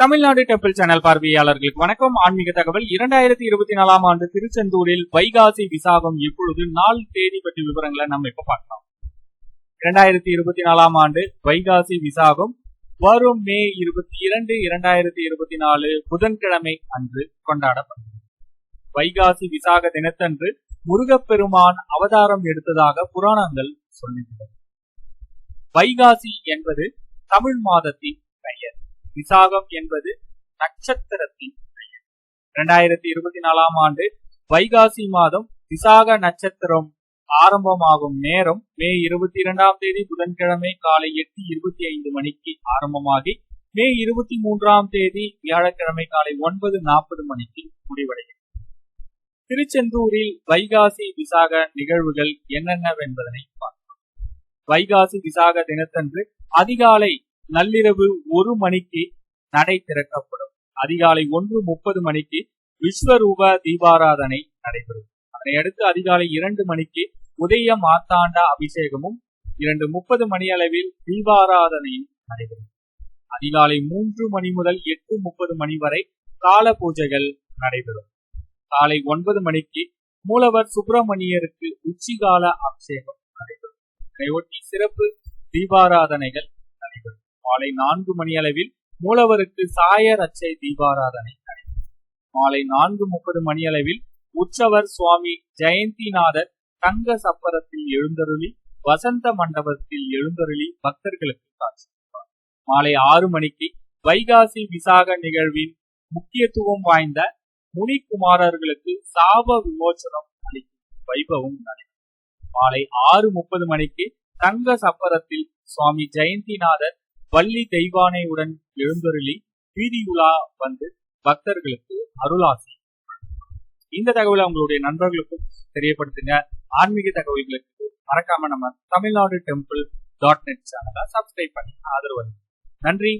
Tamil Nadu temple channel பார்வையாளர்களுக்கு வணக்கம். ஆன்மீக தகவல் இரண்டாயிரத்தி இருபத்தி நாலாம் ஆண்டு திருச்செந்தூரில் வைகாசி விசாகம் எப்பொழுது நாள் தேதி பற்றி விவரங்களை நம்ம இப்ப பார்க்கலாம். இரண்டாயிரத்தி இருபத்தி நாலாம் ஆண்டு வைகாசி விசாகம் வரும் மே இருபத்தி இரண்டு இரண்டாயிரத்தி இருபத்தி நாலு புதன்கிழமை அன்று கொண்டாடப்பட்டது. வைகாசி விசாக தினத்தன்று முருகப்பெருமான் அவதாரம் எடுத்ததாக புராணங்கள் சொல்லுகின்றன. வைகாசி என்பது தமிழ் மாதத்தின் பெயர். விசாகம் என்பது நட்சத்திரத்தின் பெயர். இரண்டாயிரத்தி இருபத்தி நாலாம் ஆண்டு வைகாசி மாதம் விசாக நட்சத்திரம் ஆரம்பமாகும் நேரம் மே இருபத்தி இரண்டாம் தேதி புதன்கிழமை காலை எட்டு இருபத்தி ஐந்து மணிக்கு ஆரம்பமாகி மே இருபத்தி மூன்றாம் தேதி வியாழக்கிழமை காலை ஒன்பது நாற்பது மணிக்கு முடிவடைகிறது. திருச்செந்தூரில் வைகாசி விசாக நிகழ்வுகள் என்னென்னவென்பதனை பார்க்கலாம். வைகாசி விசாக தினத்தன்று அதிகாலை நள்ளிரவு ஒரு மணிக்கு நடை திறக்கப்படும். அதிகாலை ஒன்று முப்பது மணிக்கு விஸ்வரூப தீபாராதனை நடைபெறும். அதனை அடுத்து அதிகாலை இரண்டு மணிக்கு உதய மாத்தாண்ட அபிஷேகமும் இரண்டு முப்பது மணி அளவில் தீபாராதனையும் நடைபெறும். அதிகாலை மூன்று மணி முதல் எட்டு முப்பது மணி வரை கால பூஜைகள் நடைபெறும். காலை ஒன்பது மணிக்கு மூலவர் சுப்பிரமணியருக்கு உச்சிகால அபிஷேகம் நடைபெறும். இதையொட்டி சிறப்பு தீபாராதனைகள் மாலை நான்கு மணி அளவில் மூலவருக்கு சாய ரச்சை தீபாராதனை மாலை நான்கு முப்பது மணி அளவில் உற்சவர் சுவாமி ஜெயந்திநாதர் தங்க சப்பரத்தில் எழுந்தருளி வசந்த மண்டபத்தில் எழுந்தருளி பக்தர்களுக்கு காட்சி மாலை ஆறு மணிக்கு வைகாசி விசாக நிகழ்வின் முக்கியத்துவம் வாய்ந்த முனிக்குமாரர்களுக்கு சாப விமோச்சனம் அளிக்கும் வைபவம் நடைபெறும் மாலை ஆறு முப்பது மணிக்கு தங்க சப்பரத்தில் சுவாமி ஜெயந்திநாதர் வள்ளி தெய்வானையுடன் எழுந்தருளி வீதியுலா வந்து பக்தர்களுக்கு அருளாசி. இந்த தகவலை உங்களுடைய நண்பர்களுக்கும் தெரியப்படுத்துங்க. ஆன்மீக தகவல்களுக்கு மறக்காம நம்ம தமிழ்நாடு டெம்பிள் டாட் நெட் சேனலை சப்ஸ்கிரைப் பண்ணி ஆதரவு நன்றி.